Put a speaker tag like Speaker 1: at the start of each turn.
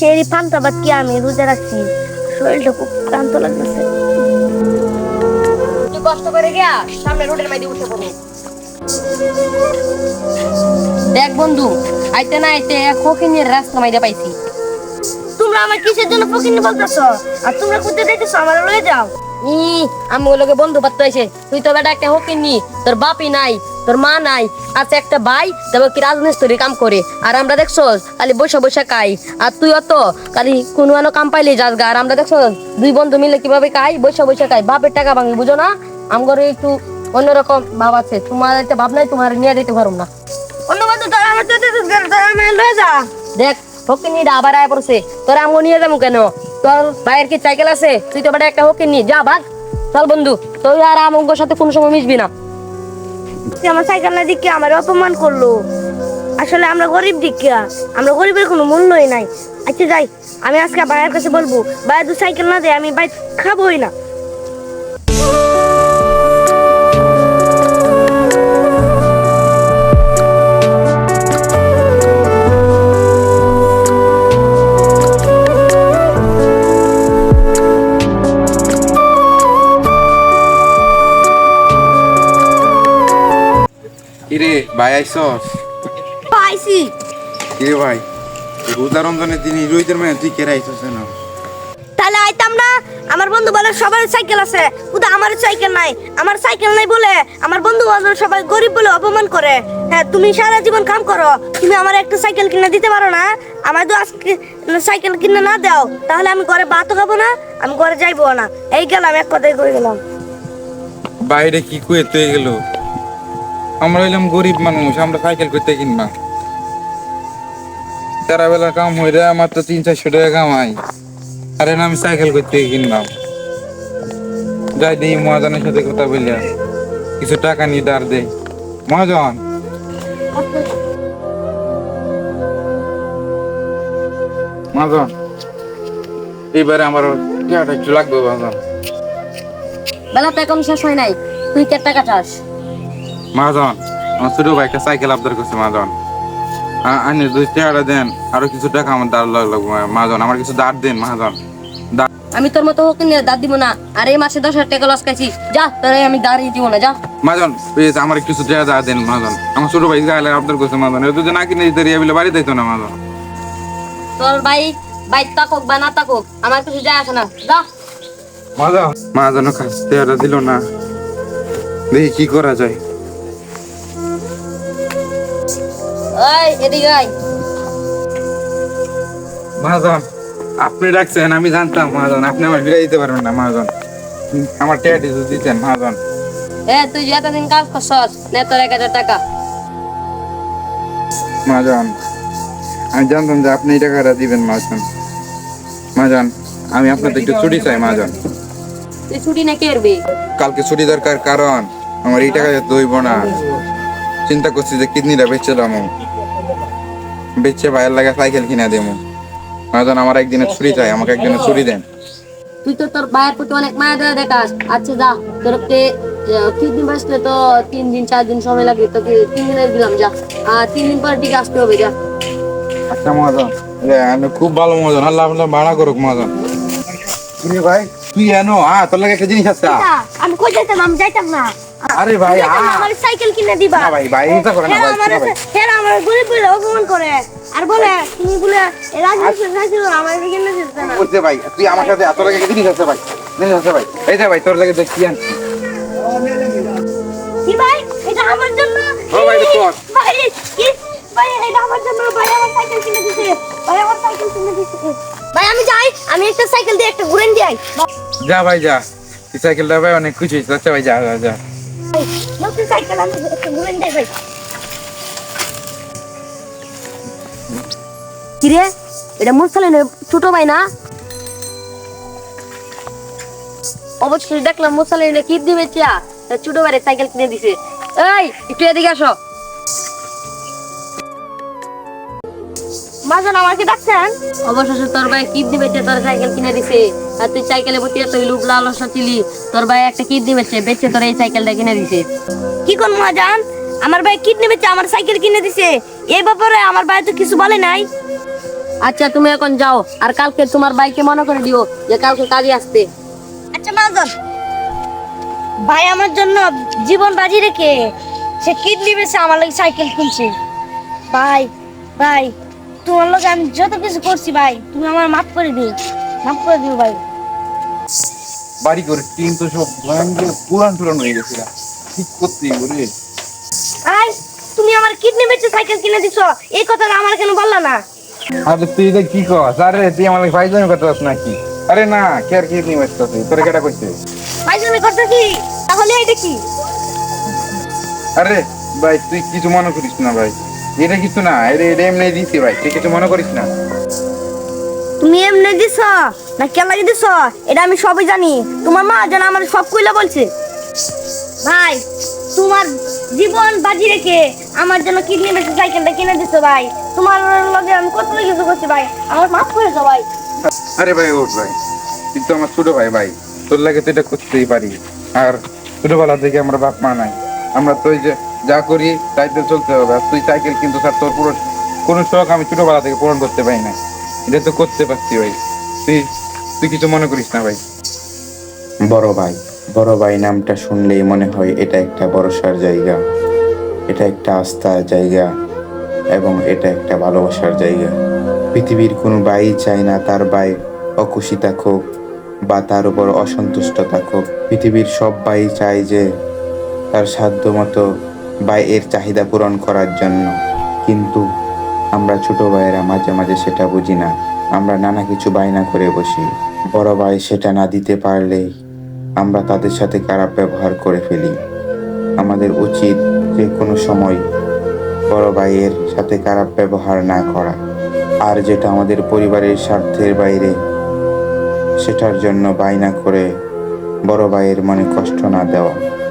Speaker 1: সেই কি আমি রোজা রাখছি? শরীরটা খুব ক্লান্ত লাগতেছে।
Speaker 2: কষ্ট করে গিয়া সামনে রোডের মাইদি উঠে পড়ো। দেখ বন্ধু আইতে না আইতে খোকিনের রাস্তা মাইদে পাইছি।
Speaker 1: তোমরা আমার কিসের জন্য ফকিনি বলতেছো? আর তোমরা কোথায় আমার লয়ে যাও।
Speaker 2: ই আমি ওগুলোকে বন্ধু পাত্র হয়েছে তুই তো বেটা একটা হকিনি তোর বাপই নাই। তোর মা নাই আছে একটা ভাই তবে কি রাজমিস্ত্রি কাম করে। আর আমরা দেখছ খালি বসে বসে খাই। আর তুই অত খালি কোনো কাম পাইলে যাস গা। আর আমরা দেখছ দুই বন্ধু মিলে কীভাবে খাই বসে বসে খাই। বাপের টাকা ভাঙি বুঝো না? আমার একটু অন্যরকম ভাব আছে। তোমার একটা ভাব নাই তোমার নিয়ে দিতে পারো না।
Speaker 1: অন্য বন্ধু তোরা আমার তো তোরা আমার লয়ে যা।
Speaker 2: দেখ হকিনিটা আবার আয় পড়ছে। তোর আমগো নিয়ে যাব কেন? তোর ভাইয়ের কি সাইকেল আছে? তুই তো বেটা একটা হকিনি যা ভাগ চল বন্ধু তুই আর আমগোর সাথে কোনো সময় মিশবি না।
Speaker 1: আমার সাইকেল না দিকে আমার অপমান করল। আসলে আমরা গরিব দিকা আমরা গরিবের কোনো মূল্যই নাই। আচ্ছা যাই, আমি আজকে ভাইয়ের কাছে বলব ভাইয়া দু সাইকেল না দেয়, আমি বাইক খাবোই না।
Speaker 3: কিরে ভাই আইসস?
Speaker 1: পাইছি।
Speaker 3: কিরে ভাই রোজা রমজানের দিন রোহিতের মানে তুই কেরে আইসস না
Speaker 1: তাহলে আইতাম না আমার বন্ধু বলে সবার সাইকেল আছে। উদা আমার সাইকেল নাই। আমার সাইকেল নাই বলে আমার বন্ধু বান্ধব সবাই গরিব বলে অপমান করে। হ্যাঁ তুমি সারা জীবন কাম করো। তুমি আমার একটা সাইকেল কিনে দিতে পারো না। আমার তো আজকে সাইকেল কিনে না দাও। তাহলে আমি ঘরে ভাতও খাব না আমি ঘরে যাইবো না। এই গেলাম এক কথাই করে গেলাম।
Speaker 3: বাইরে কি কুয়ে তুই গেল? আমরা হইলাম গরিব মানুষ, আমরা সাইকেল করতে কিনবা সারা বেলা কাম যায় আমার তো তিন, চারশো টাকা কামাই। আরে না আমি সাইকেল করতে কিনলাম। যাই দিই, মহাজনের সাথে কথা বলিয়া। কিছু টাকা নিয়ে দাঁড় দে মহাজন! মহাজন! এইবারে আমার টাকাটা একটু লাগবে, মহাজন।
Speaker 2: বেলা তো এখন শেষ হয় নাই। তুই কে টাকা চাস?
Speaker 3: মহাজন আমার ছোট ভাই একটা সাইকেল আবদার করছে মহাজন আ- আনি দুই টাকাটা দেন আরও কিছু টাকা আমার দাঁড় লাগল মহাজন আমার কিছু দাঁড় দেন মহাজন দাঁড়
Speaker 2: আমি তোর মতো হোক নিয়ে দাঁত দিব না আর এই মাসে দশ হাজার টাকা লস খাইছি। যা তোর আমি দাঁড়িয়ে দিব না যা।
Speaker 3: মহাজন প্লিজ আমার কিছু টাকা দাঁড় দেন মহাজন আমার ছোট ভাই গায়ে আবদার করছে মহাজন এত যদি না কিনে দিতে রিয়া বলে বাড়ি দিত না মহাজন
Speaker 2: তোর ভাই বাইক তাকুক বা না তাকুক আমার কিছু যায় আসে না। যা।
Speaker 3: মহাজন মহাজন কাছে টাকাটা দিল না। দেখি কি করা যায়।
Speaker 2: ওই এদিকে আয়।
Speaker 3: মহাজন আপনি ডাকছেন আমি জানতাম মহাজন। আপনি আমার ফিরে দিতে পারবেন না মহাজন। আমার দিতেন মহাজন।
Speaker 2: এ তুই যে এতদিন কাজ করছস নে তোর এক হাজার টাকা।
Speaker 3: মহাজন আমি জানতাম যে আপনি এই টাকাটা দিবেন মহাজন। মহাজন আমি আপনাদের একটু ছুটি চাই মহাজন।
Speaker 2: তুই ছুটি না করবি?
Speaker 3: কালকে ছুটি দরকার কারণ আমার এই টাকা দইব না। চিন্তা করছি যে কিডনিটা বেচছিলাম বেচে ভাইয়ের লাগে সাইকেল কিনে দেবো। মহাজন আমার একদিনের ছুটি চাই আমাকে একদিনের ছুটি দেন।
Speaker 2: তুই তো তোর ভাইয়ের প্রতি অনেক মায়া দেওয়া দেখাস। আচ্ছা যা তোরকে তিন দিন বাসলে তো তিন দিন চার দিন সময় লাগবে তোকে তিন দিনের দিলাম যা। আর তিন দিন পর দিকে আসতে হবে যা।
Speaker 3: আচ্ছা মহাজন। খুব ভালো মহাজন। আল্লাহ আপনার ভাড়া করুক মহাজন। ভাই? তুই এনো আ তোর লাগে একটা জিনিস আছে
Speaker 1: আমি কই যাইতাম? আমি যাইতাম না।
Speaker 3: আরে ভাই
Speaker 1: আমার সাইকেল কিনে দিবা।
Speaker 3: না ভাই ভাই এটা করে না ভাই
Speaker 1: আমার
Speaker 3: না
Speaker 1: আমার গরিব বলে অপমান করে। আর বলে তুমি বলে রাজনীতি রাজনীতি আমার কিনে দিতে না।
Speaker 3: বুঝতে ভাই তুই আমার সাথে এত লাগে জিনিস আছে ভাই জিনিস আছে ভাই। এই যে ভাই তোর লাগে দেখ কি আনছি
Speaker 1: কি ভাই? এটা আমার জন্য?
Speaker 3: ও ভাই, তোর।
Speaker 1: ভাই কি? ভাই এটা আমার জন্য ভাই আমার সাইকেল কিনে দিতে ভাই আমার সাইকেল কিনে দিতে ভাই আমি যাই আমি একটা সাইকেল দিয়ে একটা ঘুরেন যাই।
Speaker 3: যা ভাই যা। এই সাইকেলটা ভাই অনেক কিছু হয়েছে আচ্ছা ভাই যা যা যা।
Speaker 2: কিরে? এটা মুরসালিনের ছোট ভাই না? অবশ্যই দেখলাম মুরসালিনে কি দিবে চা ছোট ভাইয়ের সাইকেল কিনে দিছে। এই একটু এদিকে আসো।
Speaker 1: মাজন আমাকে ডাকছেন?
Speaker 2: অবশেষে তোর ভাই কিপ দিবে তোর সাইকেল কিনে দিছে। আর তুই সাইকেলে প্রতি এত লুপ লালসা ছিলি তোর ভাই একটা কিপ দিবে বেচে তোর এই সাইকেলটা কিনে দিছে।
Speaker 1: কি কোন মহাজান? আমার ভাই কিডনি বেচে আমার সাইকেল কিনে দিছে। এই ব্যাপারে আমার ভাই তো কিছু বলে নাই।
Speaker 2: আচ্ছা তুমি এখন যাও আর কালকে তোমার বাইকে মনে করে দিও যে কালকে কাজে আসতে।
Speaker 1: আচ্ছা মাজন ভাই আমার জন্য জীবন বাজি রেখে সে কিডনি বেচে আমার লাগে সাইকেল কিনছে। ভাই ভাই তোমার লোক আমি যত কিছু করছি ভাই তুমি আমার মাফ করে দিও। মাফ করে দিও ভাই।
Speaker 3: বাড়ি করে টিন তো সব ভয়ঙ্কর পুরান টুরান হয়ে গেছিল ঠিক করতে বলে
Speaker 1: ভাই তুমি আমার কিডনি বেচে সাইকেল কিনে দিছো। এই কথাটা আমার কেন বললা না?
Speaker 3: আরে তুই এটা কি কস? আরে তুই আমার ভাই জমি করতে নাকি? আরে না কে আর কি নিয়ে ব্যস্ত তোর কেটা
Speaker 1: ভাই তুমি করতেছি তাহলে এটা কি?
Speaker 3: আরে ভাই তুই কিছু মনে করিস না ভাই। এটা কিছু না এটা এটা এমনি দিছি ভাই। তুই কিছু মনে করিস না।
Speaker 1: তুমি এমনি দিছ? না কে লাগে দিছ? এটা আমি সবই জানি। তোমার মা যেন আমার সব কইলা বলছে। ভাই, তোমার জীবন বাজি রেখে আমার জন্য কিডনি বেশি সাইকেলটা কিনে দিছো ভাই। তোমার লগে আমি কত কিছু করছি ভাই? আমার মাফ করে দাও ভাই।
Speaker 3: আরে ভাই, ওঠ ভাই। তুই তো আমার ছোট ভাই ভাই। তোর লাগে তো এটা করতেই পারি। আর ছোটবেলা থেকে আমরা বাপ মা নাই। আমরা তো যে যা করি, তাই তো চলতে হবে। আর তুই সাইকেল কিন্তু স্যার তোর পুরো কোনো শখ আমি ছোটবেলা থেকে পূরণ করতে পারি না এটা তো করতে পারছি ভাই। তুই তুই কিছু মনে করিস না ভাই।
Speaker 4: বড় ভাই বড় ভাই নামটা শুনলেই মনে হয় এটা একটা ভরসার জায়গা। এটা একটা আস্থার জায়গা এবং এটা একটা ভালোবাসার জায়গা। পৃথিবীর কোনো ভাই চায় না তার ভাই অখুশি থাকুক বা তার উপর অসন্তুষ্ট থাকুক। পৃথিবীর সব ভাই চায় যে তার সাধ্য মতো ভাইয়ের চাহিদা পূরণ করার জন্য। কিন্তু আমরা ছোট ভাইয়েরা মাঝে মাঝে সেটা বুঝি না। আমরা নানা কিছু বায়না করে বসি। বড় ভাই সেটা না দিতে পারলে আমরা তাদের সাথে খারাপ ব্যবহার করে ফেলি। আমাদের উচিত যে কোনো সময় বড় ভাইয়ের সাথে খারাপ ব্যবহার না করা। আর যেটা আমাদের পরিবারের স্বার্থের বাইরে, সেটার জন্য বায়না করে বড় ভাইয়ের মনে কষ্ট না দেওয়া।